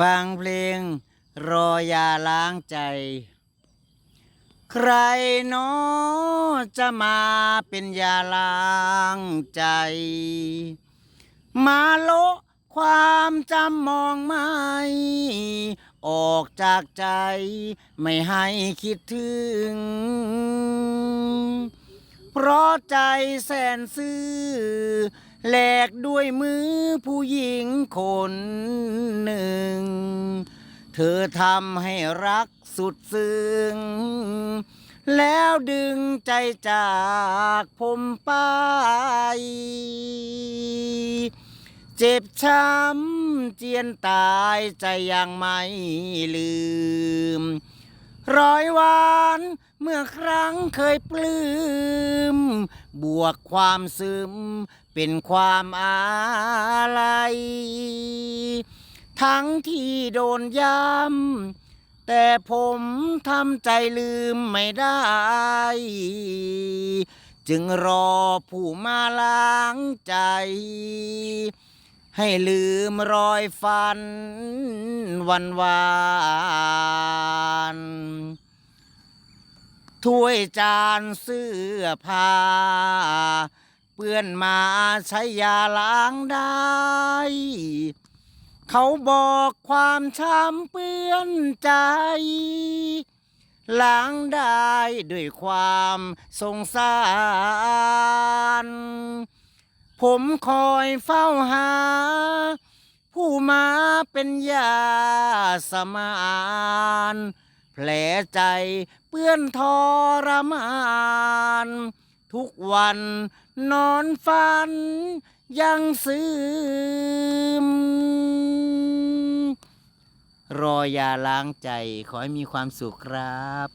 ฟังเพลงรอยาล้างใจ ใครเนาะจะมาเป็นยาล้างใจ มาโลความจำมองไม่ ออกจากใจไม่ให้คิดถึง เพราะใจแสนซื่อ แหลกด้วยมือผู้หญิงคนหนึ่ง เธอทำให้รักสุดซึ้ง แล้วดึงใจจากผมไป เจ็บช้ำเจียนตายใจยังไม่ลืม ร้อยวาน เมื่อครั้งเคยปลื้ม บวกความซึม เป็นความอาลัย ทั้งที่โดนย้ำ แต่ผมทำใจลืมไม่ได้ จึงรอผู้มาล้างใจ ให้ลืมรอยฟันวันวาน ถ้วยจานเสื้อผ้า เปื้อนมาใช้ยาล้างได้ เขาบอกความช้ำเปื้อนใจ ล้างได้ด้วยความสงสาร ผมคอยเฝ้าหา ผู้มาเป็นยาสมาน แผลใจเปื้อนทรมาน ทุกวันนอนฝันยังซึมรอยาล้างใจขอให้มีความสุขครับ